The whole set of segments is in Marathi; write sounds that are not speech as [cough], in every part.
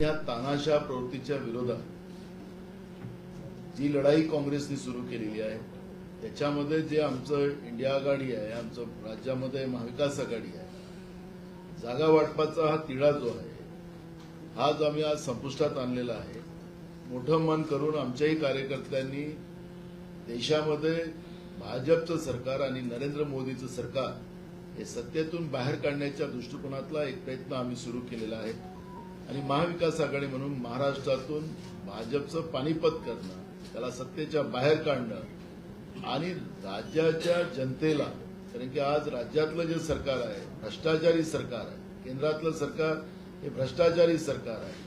या तानाशा प्रवृत्तीच्या विरोधात जी लढाई काँग्रेसने सुरू केलेली आहे त्याच्यामध्ये जे आमचं इंडिया आघाडी आहे आमचं राज्यामध्ये महाविकास आघाडी आहे जागा वाटपाचा हा तिढा जो आहे हा जो आम्ही आज संपुष्टात आणलेला आहे मोठं मन करून आमच्याही कार्यकर्त्यांनी देशामध्ये भाजपचं सरकार आणि नरेंद्र मोदीचं सरकार हे सत्तेतून बाहेर काढण्याच्या दृष्टिकोनातला एक प्रयत्न आम्ही सुरू केलेला आहे. आणि महाविकास आघाडी म्हणून महाराष्ट्रातून भाजपचं पानिपत करणं त्याला सत्तेच्या बाहेर काढणं आणि राज्याच्या जनतेला कारण की आज राज्यातलं जे सरकार आहे भ्रष्टाचारी सरकार आहे केंद्रातलं सरकार हे भ्रष्टाचारी सरकार आहे.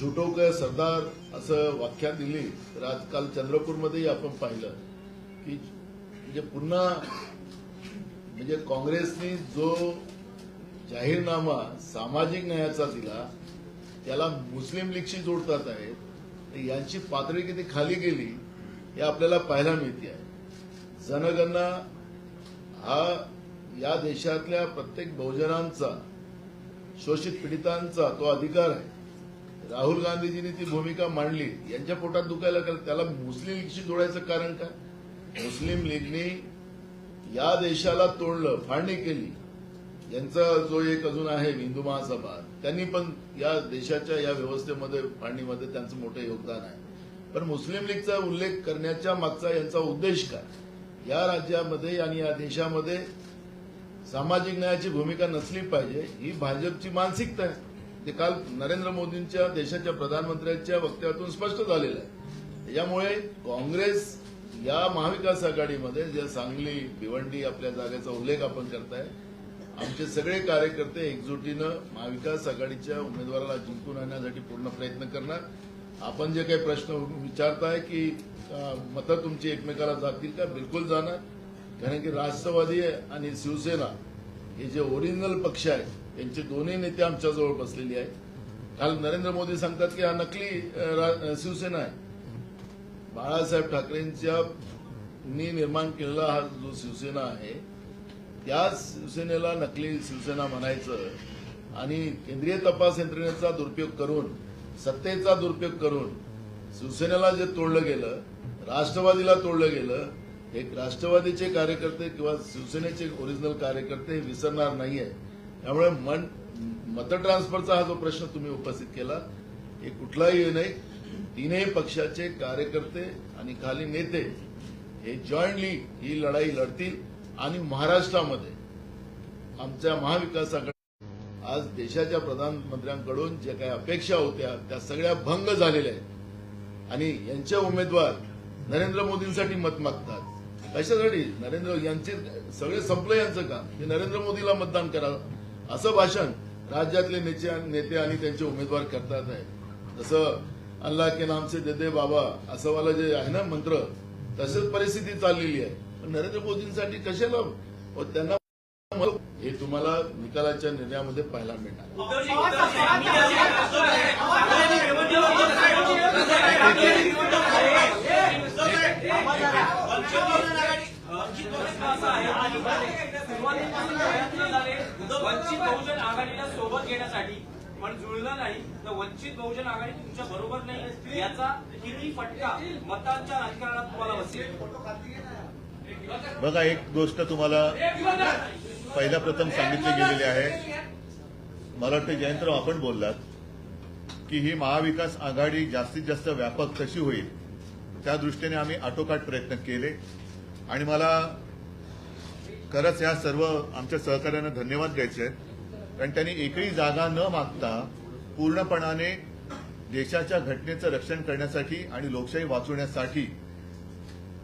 झुटो काय सरदार असं व्याख्या दिली तर आजकाल चंद्रपूरमध्येही आपण पाहिलं की म्हणजे पुन्हा म्हणजे काँग्रेसने जो जाहीरनामा सामाजिक न्यायाचा दिला त्याला मुस्लिम लीगशी जोडतात आहेत तर यांची पातळी किती खाली गेली हे आपल्याला पाहायला मिळते आहे. जनगणना हा या देशातल्या प्रत्येक बहुजनांचा शोषित पीडितांचा तो अधिकार आहे. राहुल गांधीजींनी ती भूमिका मांडली यांच्या पोटात दुखायला लागलं. त्याला मुस्लिम लीगशी जोडायचं कारण काय? मुस्लिम लीगने या देशाला तोडलं फाळणी केली. यांचा जो एक अजून आहे हिंदू महासभा त्यांनी पण या देशाच्या या व्यवस्थेमध्ये फाळणीमध्ये त्यांचं मोठं योगदान आहे. पण मुस्लिम लीगचा उल्लेख करण्याच्या मागचा यांचा उद्देश काय? या राज्यामध्ये आणि या देशामध्ये सामाजिक न्यायाची भूमिका नसली पाहिजे ही भाजपची मानसिकता आहे. ते काल नरेंद्र मोदींच्या देशाच्या प्रधानमंत्र्यांच्या वक्तव्यातून स्पष्ट झालेलं आहे. त्याच्यामुळे काँग्रेस या महाविकास आघाडीमध्ये जे सांगली भिवंडी आपल्या जागेचा उल्लेख आपण करताय आमचे सगळे कार्यकर्ते एकजुटीनं महाविकास आघाडीच्या उमेदवाराला जिंकून आणण्यासाठी पूर्ण प्रयत्न करणार. आपण जे काही प्रश्न विचारताय की मतं तुमची एकमेकाला जातील का? बिलकुल जाणार. कारण की राष्ट्रवादी आणि शिवसेना हे जे ओरिजिनल पक्ष आहेत त्यांचे दोन्ही नेते आमच्याजवळ बसलेली आहेत. काल नरेंद्र मोदी सांगतात की हा नकली शिवसेना आहे. बाळासाहेब ठाकरेंच्या निर्माण केलेला हा जो शिवसेना आहे त्या शिवसेनेला नकली शिवसेना म्हणायचं आणि केंद्रीय तपास यंत्रणेचा दुरुपयोग करून सत्तेचा दुरुपयोग करून शिवसेनेला जे तोडलं गेलं राष्ट्रवादीला तोडलं गेलं एक राष्ट्रवादीचे कार्यकर्ते किंवा शिवसेनेचे ओरिजिनल कार्यकर्ते हे विसरणार नाहीये. त्यामुळे मन मत ट्रान्सफरचा हा जो प्रश्न तुम्ही उपस्थित केला हे कुठलाही नाही. तीनही पक्षाचे कार्यकर्ते आणि खाली नेते हे जॉईंटली ही लढाई लढतील. आणि महाराष्ट्रामध्ये आमच्या महाविकासाकडे आज देशाच्या प्रधानमंत्र्यांकडून ज्या काही अपेक्षा होत्या त्या सगळ्या भंग झालेल्या आहेत. आणि यांचे उमेदवार नरेंद्र मोदींसाठी मत मागतात. कशासाठी? नरेंद्र यांचे सगळे संपलं यांचं काम. की नरेंद्र मोदीला मतदान करा. असं भाषण राज्यातले नेते नेते आणि त्यांचे उमेदवार करतात आहे. जसं अल्लाह के नाम से दे दे बाबा असं वाला जे आहे ना मंत्र तसंच परिस्थिती चाललेली आहे. नरेंद्र मोदींसाठी कशाला? व त्यांना हे तुम्हाला निकालाच्या निर्णयामध्ये पाहायला मिळणार. वंचित बहुजन वंचित बहुजन आघाडीला सोबत घेण्यासाठी पण जुळलं नाही तर वंचित बहुजन आघाडी तुमच्या बरोबर नाही याचा किती फटका मतांच्या राजकारणात तुम्हाला बसेल. बघा एक गोष्ट तुम्हाला पहिल्या प्रथम सांगितली गेलेली आहे. मला वाटतं जयंतराव आपण बोललात की ही महाविकास आघाडी जास्तीत जास्त व्यापक कशी होईल त्या दृष्टीने आम्ही आटोकाट प्रयत्न केले. आणि मला खरंच या सर्व आमच्या सहकार्यांना धन्यवाद द्यायचे आहेत. कारण त्यांनी एकही जागा न मागता पूर्णपणाने देशाच्या घटनेचं रक्षण करण्यासाठी आणि लोकशाही वाचवण्यासाठी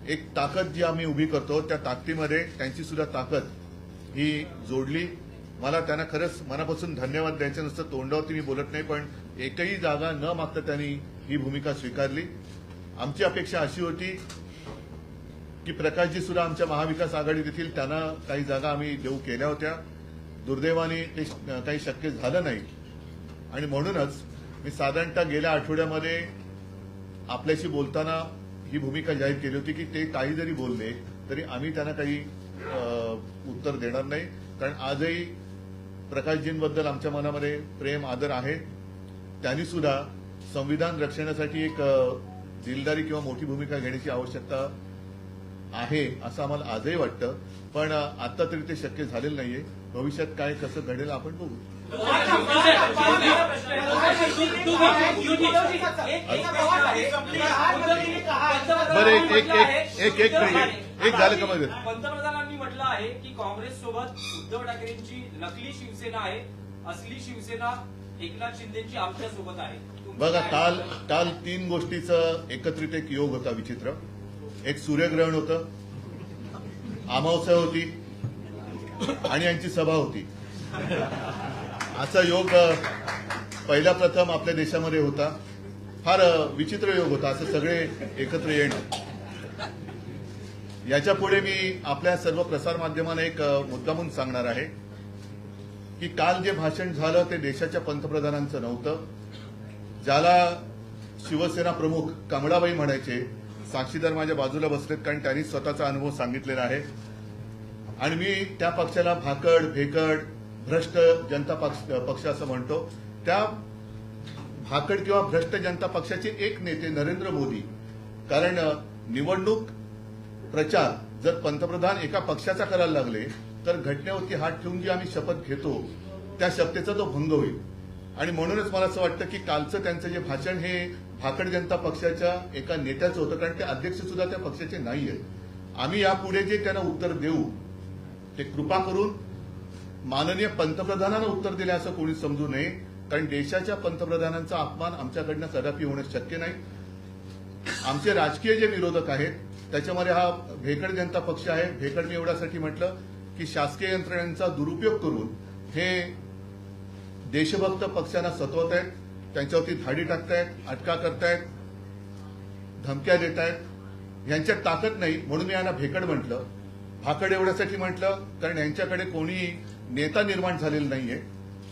एक ताकद जी आम्ही उभी करतो त्या ताकदीमध्ये त्यांची सुद्धा ताकद ही जोडली. मला त्यांना खरंच मनापासून धन्यवाद द्यायचे नसतं. तोंडावरती मी बोलत नाही पण एकही जागा न मागता त्यांनी ही भूमिका स्वीकारली. आमची अपेक्षा अशी होती की प्रकाशजी सुद्धा आमच्या महाविकास आघाडीत येथील त्यांना काही जागा आम्ही देऊ केल्या होत्या. दुर्दैवाने ते श- काही शक्य झालं नाही. आणि म्हणूनच मी साधारणतः गेल्या आठवड्यामध्ये आपल्याशी बोलताना ही भूमिका जाहीर केली होती की ते काही जरी बोलले तरी आम्ही त्यांना काही उत्तर देणार नाही. कारण आजही प्रकाशजींबद्दल आमच्या मनामध्ये प्रेम आदर आहे. त्यांनी सुद्धा संविधान रक्षणासाठी एक दिलदारी किंवा मोठी भूमिका घेण्याची आवश्यकता आहे असं आम्हाला आजही वाटतं. पण आता तरी ते शक्य झालेलं नाहीये. भविष्यात काय कसं घडेल आपण बघू. बरं एक एक एक एक एक मिनिट एक झालं का मध्ये पंतप्रधानांनी म्हटलं आहे की काँग्रेस सोबत उद्धव ठाकरेंची नकली शिवसेना आहे असली शिवसेना एकनाथ शिंदेची आमच्यासोबत आहे. बघा? काल काल तीन गोष्टीचा एकत्रित एक योग होता विचित्र. एक सूर्यग्रहण होतं अमावस्या होती आणि यांची सभा होती. असा योग पहिल्या पहिला प्रथम आपल्या देशामध्ये होता. फार विचित्र योग होता. असं सगळे एकत्र येणं. याच्यापुढे मी आपल्या सर्व प्रसारमाध्यमांना एक मुद्दा मुद्दामून सांगणार आहे की काल जे भाषण झालं ते देशाच्या पंतप्रधानांचं नव्हतं. ज्याला शिवसेना प्रमुख कमळाबाई म्हणायचे साक्षीदार माझ्या बाजूला बसलेत कारण त्यांनी स्वतःचा अनुभव सांगितलेला आहे. आणि मी त्या पक्षाला भाकड भेकड भ्रष्ट जनता पक्ष पक्ष असं म्हणतो. त्या भाकड किंवा भ्रष्ट जनता पक्षाचे एक नेते नरेंद्र मोदी. कारण निवडणूक प्रचार जर पंतप्रधान एका पक्षाचा करायला लागले तर घटनेवरती हात ठेवून जी आम्ही शपथ घेतो त्या शपथेचा तो भंग होईल. आणि म्हणूनच मला असं वाटतं की कालचं त्यांचं जे भाषण हे भाकड जनता पक्षाच्या एका नेत्याचं होतं कारण ते अध्यक्ष सुद्धा त्या पक्षाचे नाही आहेत आम्ही यापुढे जे त्यांना उत्तर देऊ ते कृपा करून माननीय पंतप्रधानांना उत्तर दिले असं कोणी समजू नये कारण देशाच्या पंतप्रधानांचा अपमान आमच्याकडनं कदापि होणं शक्य नाही. आमचे राजकीय जे विरोधक आहेत त्याच्यामध्ये हा भेकड जनता पक्ष आहे. भेकड मी एवढ्यासाठी म्हटलं की शासकीय यंत्रणांचा दुरुपयोग करून हे देशभक्त पक्षांना सतवत आहेत त्यांच्यावरती धाडी टाकतायत अटका करतायत धमक्या देत आहेत यांच्यात ताकद नाही म्हणून मी यांना भेकड म्हटलं. भाकड एवढ्यासाठी म्हटलं कारण यांच्याकडे कोणी नेता निर्माण झालेला नाहीये.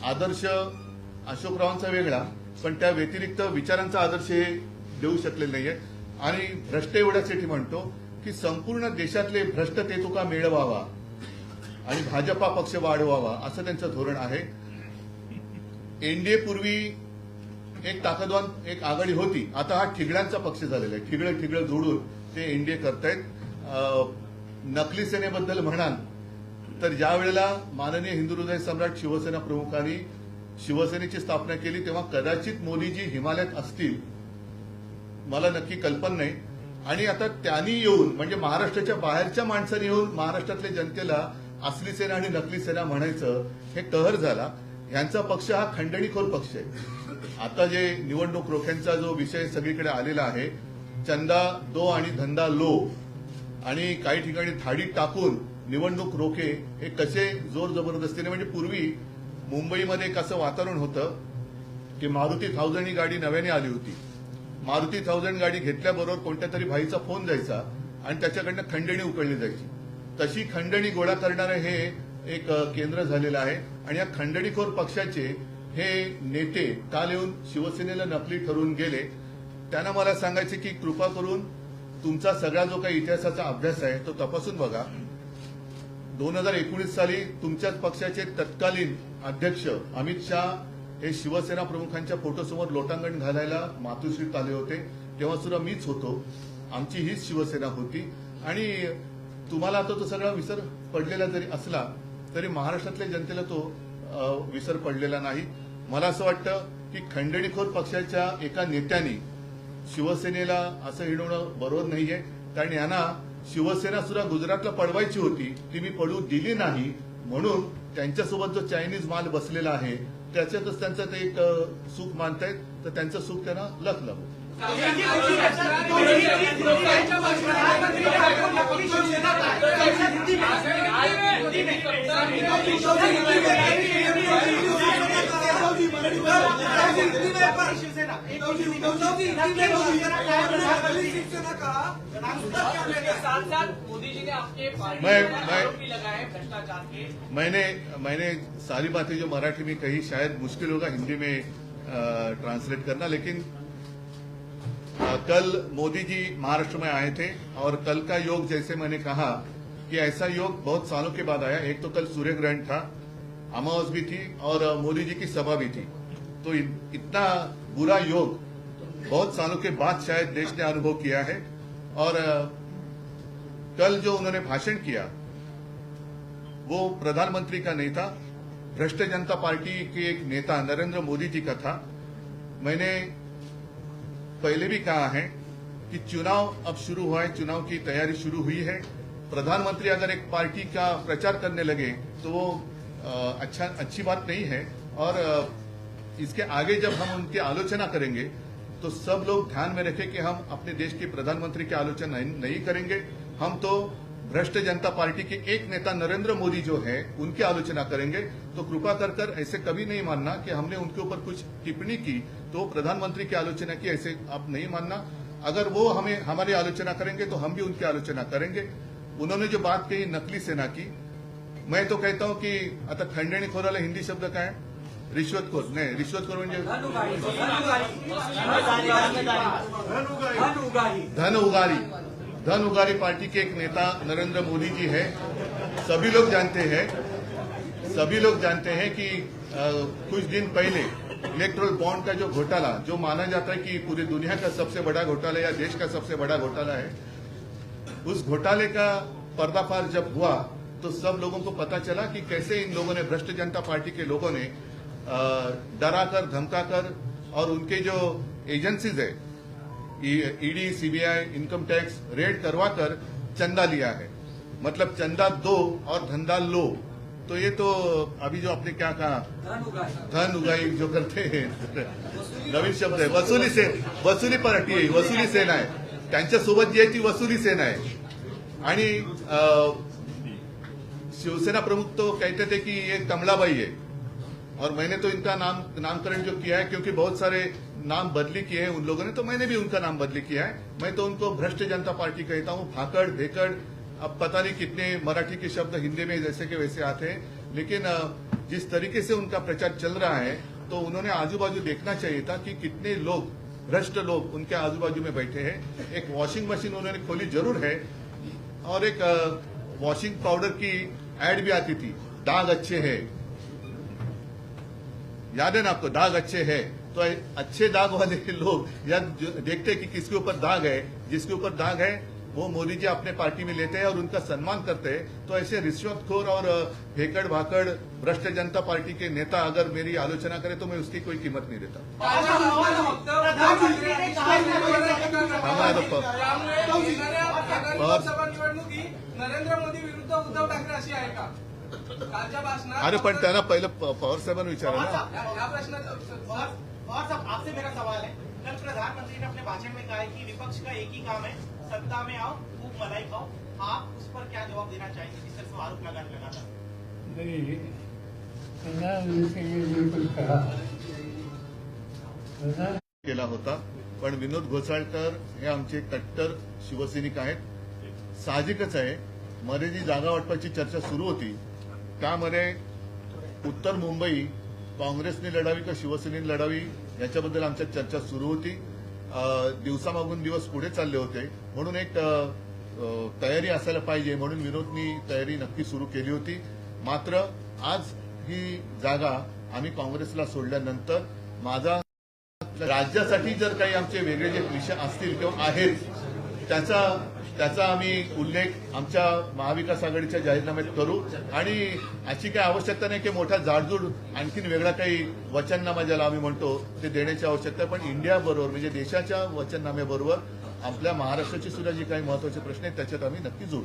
आदर्श अशोकरावांचा वेगळा पण त्या व्यतिरिक्त विचारांचा आदर्श हे देऊ शकलेले नाहीये. आणि भ्रष्ट एवढ्यासाठी म्हणतो की संपूर्ण देशातले भ्रष्ट तेतुका मिळवावा आणि भाजपा पक्ष वाढवावा असं त्यांचं धोरण आहे. एनडीए पूर्वी एक ताकदवान एक आघाडी होती. आता हा ठिगळ्यांचा पक्ष झालेला आहे. ठिगळं ठिगळं जोडून ते एनडीए करतायत. नकली सेनेबद्दल म्हणाल तर ज्या वेळेला माननीय हिंदू हृदय सम्राट शिवसेना प्रमुखांनी शिवसेनेची स्थापना केली तेव्हा कदाचित मोदीजी हिमालयात असतील. मला नक्की कल्पना नाही. आणि आता त्यांनी येऊन म्हणजे महाराष्ट्राच्या बाहेरच्या माणसांनी येऊन महाराष्ट्रातल्या जनतेला असली सेना आणि नकली सेना म्हणायचं हे कहर झाला. यांचा पक्ष हा खंडणीखोर पक्ष आहे. आता जे निवडणूक रोख्यांचा जो विषय सगळीकडे आलेला आहे चंदा दो आणि धंदा लो. आणि काही ठिकाणी थाडी टाकून निवडणूक रोखे हे कसे जोर जबरदस्तीने म्हणजे पूर्वी मुंबईमध्ये एक असं वातावरण होतं की मारुती थाउजंड ही गाडी नव्याने आली होती. मारुती थाउजंड गाडी घेतल्याबरोबर कोणत्या तरी भाईचा फोन जायचा आणि त्याच्याकडनं खंडणी उकळली जायची. तशी खंडणी गोळा करणारं हे एक केंद्र झालेलं आहे आणि या खंडणीखोर पक्षाचे हे नेते काल येऊन शिवसेनेला नकली ठरवून गेले. त्यांना मला सांगायचे की कृपा करून तुमचा सगळा जो काही इतिहासाचा अभ्यास आहे तो तपासून बघा. दोन हजार एकोणीस साली तुमच्याच पक्षाचे तत्कालीन अध्यक्ष अमित शहा हे शिवसेना प्रमुखांच्या फोटोसमोर लोटांगण घालायला मातोश्रीत आले होते. तेव्हा सुद्धा मीच होतो. आमची हीच शिवसेना होती. आणि तुम्हाला आता तो सगळा विसर पडलेला जरी असला तरी महाराष्ट्रातल्या जनतेला तो विसर पडलेला नाही. मला असं वाटतं की खंडणीखोर पक्षाच्या एका नेत्याने शिवसेनेला असं हिणवणं बरोबर नाहीये. कारण यांना शिवसेना सुद्धा गुजरातला पडवायची होती ती मी पडू दिली नाही. म्हणून त्यांच्यासोबत जो चायनीज माल बसलेला आहे त्याच्यातच त्यांचं ते एक सुख मानतायत तर त्यांचं सुख त्यांना लख लागू मैं- मैंने मैंने सारी बातें जो मराठी में कही, शायद मुश्किल होगा हिंदी में ट्रांसलेट करना, लेकिन कल मोदी जी महाराष्ट्र में आए थे, और कल का योग जैसे मैंने कहा कि ऐसा योग बहुत सालों के बाद आया। एक तो कल सूर्य ग्रहण था, अमावस भी थी, और मोदी जी की सभा भी थी। तो इतना बुरा योग बहुत सालों के बाद शायद देश ने अनुभव किया है। और कल जो उन्होंने भाषण किया, वो प्रधानमंत्री का नहीं था, भ्रष्ट जनता पार्टी के एक नेता नरेंद्र मोदी जी का था। मैंने पहले भी कहा है कि चुनाव अब शुरू हुआ है, चुनाव की तैयारी शुरू हुई है। प्रधानमंत्री अगर एक पार्टी का प्रचार करने लगे तो वो अच्छा अच्छी बात नहीं है। और इसके आगे जब हम उनकी आलोचना करेंगे तो सब लोग ध्यान में रखें कि हम अपने देश के प्रधानमंत्री की आलोचना नहीं, करेंगे। हम तो भ्रष्ट जनता पार्टी के एक नेता नरेंद्र मोदी जो है उनकी आलोचना करेंगे। तो कृपा कर कर ऐसे कभी नहीं मानना कि हमने उनके ऊपर कुछ टिप्पणी की तो प्रधानमंत्री की आलोचना की ऐसे आप नहीं मानना। अगर वो हमें हमारी आलोचना करेंगे तो हम भी उनकी आलोचना करेंगे। उन्होंने जो बात कही नकली सेना की मैं तो कहता हूँ कि आता खंडणी खोराला हिंदी शब्द काय रिश्वतखोर नाही रिश्वतखोर म्हणजे धन उगारी धन उगारी पार्टी के एक नेता नरेंद्र मोदी जी है। सभी लोग जानते हैं सभी लोग जानते हैं कि कुछ दिन पहले इलेक्ट्रोल बॉन्ड का जो घोटाला जो माना जाता है कि पूरी दुनिया का सबसे बड़ा घोटाला या देश का सबसे बड़ा घोटाला है उस घोटाले का पर्दाफाश जब हुआ तो सब लोगों को पता चला कि कैसे इन लोगों ने भ्रष्ट जनता पार्टी के लोगों ने अ, डराकर धमकाकर और उनके जो एजेंसीज है ED CBI income tax raid करवाकर चंदा लिया है। मतलब चंदा दो और धंधा लो। तो ये तो अभी जो आपने क्या कहा? धन उगाई जो करते हैं। नवीन शब्द आहे वसुली सेन वसुली पार्टी आहे वसुली सेना आहे त्यांच्यासोबत जी आहे ती वसुली सेना आहे। आणि शिवसेना प्रमुख तो कहते थे कि ये कमलाबाई है। और मैंने तो इनका नाम, नामकरण जो किया है, क्योंकि बहुत सारे नाम बदली किए हैं उन लोगों ने तो मैंने भी उनका नाम बदली किया है। मैं तो उनको भ्रष्ट जनता पार्टी कहता हूँ, भाकड़, भेकड़, अब पता नहीं कितने मराठी के शब्द हिंदी में जैसे के वैसे आते हैं। लेकिन जिस तरीके से उनका प्रचार चल रहा है तो उन्होंने आजू बाजू देखना चाहिए था कि कितने लोग, भ्रष्ट लोग उनके आजू बाजू में बैठे हैं। एक वॉशिंग मशीन उन्होंने खोली, ज़रूर है। और एक वॉशिंग पाउडर की एड भी आती थी, दाग अच्छे हैं। याद है ना आपको दाग अच्छे हैं। तो अच्छे दाग वाले [laughs] लोग या देखते हैं कि किसके ऊपर दाग है जिसके ऊपर दाग है वो मोदी जी अपने पार्टी में लेते हैं और उनका सम्मान करते हैं। तो ऐसे रिश्वतखोर और भेकड़ भाकड़ भ्रष्ट जनता पार्टी के नेता अगर मेरी आलोचना करे तो मैं उसकी कोई कीमत नहीं देता। निवडणुकीत नरेंद्र मोदी विरुद्ध उद्धव ठाकरे अशी आहे का? कालच्या भाषणात अरे पण त्यांना पहिलं पवार साहेबांना विचारा ना. या- या प्रश्नाचं और और सब आपसे मेरा सवाल है। कल प्रधानमंत्री ने अपने भाषण में कहा है कि विपक्ष का एक ही काम है सत्ता में आओ खूब मलाई खाओ। आप उस पर क्या जवाब देना चाहेंगे? जिस तरह से आरोप लगाने लगा था नहीं प्रधानमंत्री ने कुछ कहा। प्रधान केला होता पण विनोद घोसाळकर हे आमचे कट्टर शिवसैनिक आहेत. साहजिकच आहे. मध्ये जी जागा वाटपाची चर्चा सुरू होती. त्यामध्ये उत्तर मुंबई काँग्रेसने लढावी का शिवसेनेने लढावी याच्याबद्दल आमच्या चर्चा सुरू होती. दिवसामागून दिवस पुढे चालले होते. म्हणून एक तयारी असायला पाहिजे म्हणून विनोदनी तयारी नक्की सुरू केली होती. मात्र आज ही जागा आम्ही काँग्रेसला सोडल्यानंतर माझा राज्यासाठी जर काही आमचे वेगळे जे विषय असतील किंवा आहेत त्याचा त्याचा आम्ही उल्लेख आमच्या महाविकास आघाडीच्या जाहीरनाम्यात करू आणि अशी काही आवश्यकता नाही की मोठा जाडजूड आणखीन वेगळा काही वचननामा ज्याला आम्ही म्हणतो ते देण्याची आवश्यकता पण इंडिया बरोबर म्हणजे देशाच्या वचननाम्याबरोबर आपल्या महाराष्ट्राचे सुद्धा जे काही महत्त्वाचे प्रश्न आहेत त्याच्यात आम्ही नक्की जोडू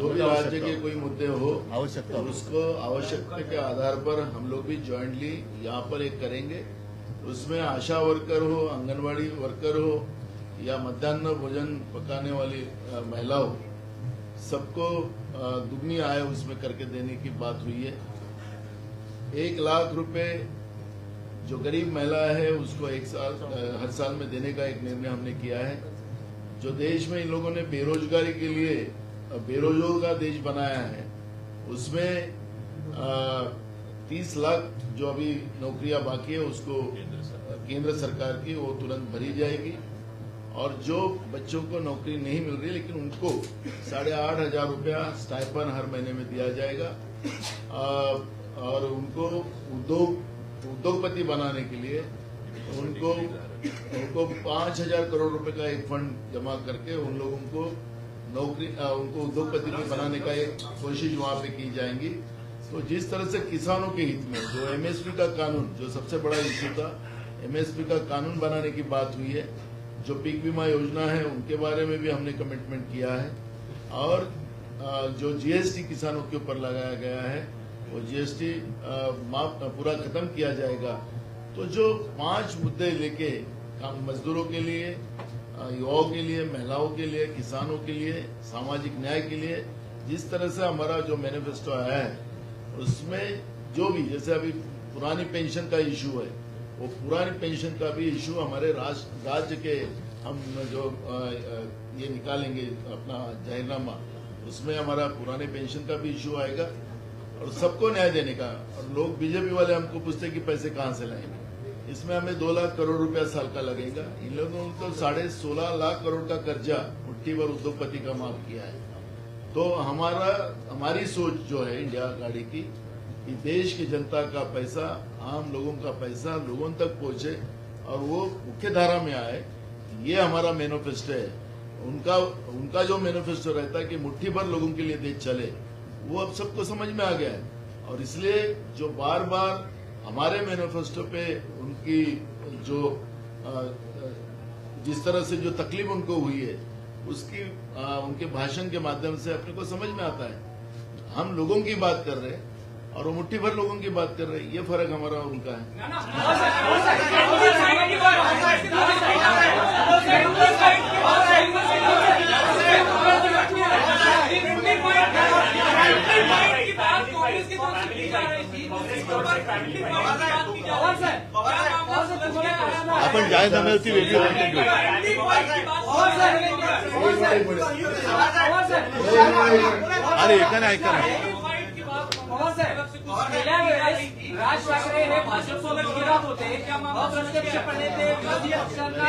जो भी राज्य के कोई मुद्दे हो आवश्यकता उसको आवश्यकता के आधार पर हम लोग भी ज्वाइंटली यहाँ पर एक करेंगे। उसमें आशा वर्कर हो आंगनवाड़ी वर्कर हो या मध्यान्ह भोजन पकाने वाली महिला हो सबको दुगनी आय उसमें करके देने की बात हुई है। एक लाख रुपए जो गरीब महिला है उसको एक साल हर साल में देने का एक निर्णय हमने किया है। जो देश में इन लोगों ने बेरोजगारी के लिए बेरोजगार का देश बनाया है उसमें तीस लाख जो अभी नौकरियाँ बाकी है उसको केंद्र सरकार। की वो तुरंत भरी जाएगी। और जो बच्चों को नौकरी नहीं मिल रही लेकिन उनको साढ़े आठ हज़ार रुपया स्टाइपन हर महीने में दिया जाएगा। अ, और उनको उद्योग उद्योगपति बनाने के लिए उनको उनको पाँच हज़ार करोड़ रुपए का एक फंड जमा करके उन लोगों को नौकरी उनको उद्योगपति बनाने का एक कोशिश वहाँ पे की जाएँगी। तो जिस तरह से किसानों के हित में, जो एमएसपी का कानून, जो सबसे बड़ा इश्यू था एमएसपी का कानून बनाने की बात हुई है, जो पीक बीमा योजना है, उनके बारे में भी हमने कमिटमेंट किया है। और जो जीएसटी किसानों के ऊपर लगाया गया है, वो जीएसटी माफ़ पूरा खत्म किया जाएगा। तो जो पाँच मुद्दे लेके मजदूरों के लिए युवाओं के लिए, महिलाओं के लिए, किसानों के लिए, सामाजिक न्याय के लिए, जिस तरह से हमारा जो मैनिफेस्टो आया है, उसमें जो भी, जैसे अभी पुरानी पेंशन का इशू है, वो पुरानी पेंशन का भी इशू हमारे राज्य के हम जो ये निकालेंगे अपना जाहिरनामा, उसमें हमारा पुराने पेंशन का भी इशू आएगा और सबको न्याय देने का। और लोग, बीजेपी वाले हमको पूछते कि पैसे कहाँ से लाएँगे? इसमें हमें दो लाख करोड़ रुपया साल का लगेगा। इन लोगों ने तो साढ़े सोलह लाख करोड़ का कर्जा मुट्ठी भर उद्योगपति का माफ़ किया है। तो हमारा, हमारी सोच जो है इंडिया गाड़ी की, कि देश की जनता का पैसा, आम लोगों का पैसा लोगों तक पहुँचे और वो मुख्य धारा में आए, ये हमारा मैनिफेस्टो है। उनका उनका जो मैनिफेस्टो रहता है कि मुट्ठी भर लोगों के लिए देश चले, वो अब सबको समझ में आ गया है। और इसलिए जो बार बार हमारे मैनिफेस्टो पे उनकी जो अ, अ, जिस तरह से जो तकलीफ़ उनको हुई है उसकी उनके भाषण के माध्यम से अपने को समझ में आता है हम लोगों की बात कर रहे हैं और वो मुट्ठी भर लोगों की बात कर रहे हैं ये फ़र्क हमारा उनका है आपण जाहीरनाम्यावरती वेगळी घेऊ. अरे एका नाही ऐका ना. राज ठाकरे हे भाजपसोबत फिरत होते अप्रत्यक्षपणे ते विरोधी पक्षांना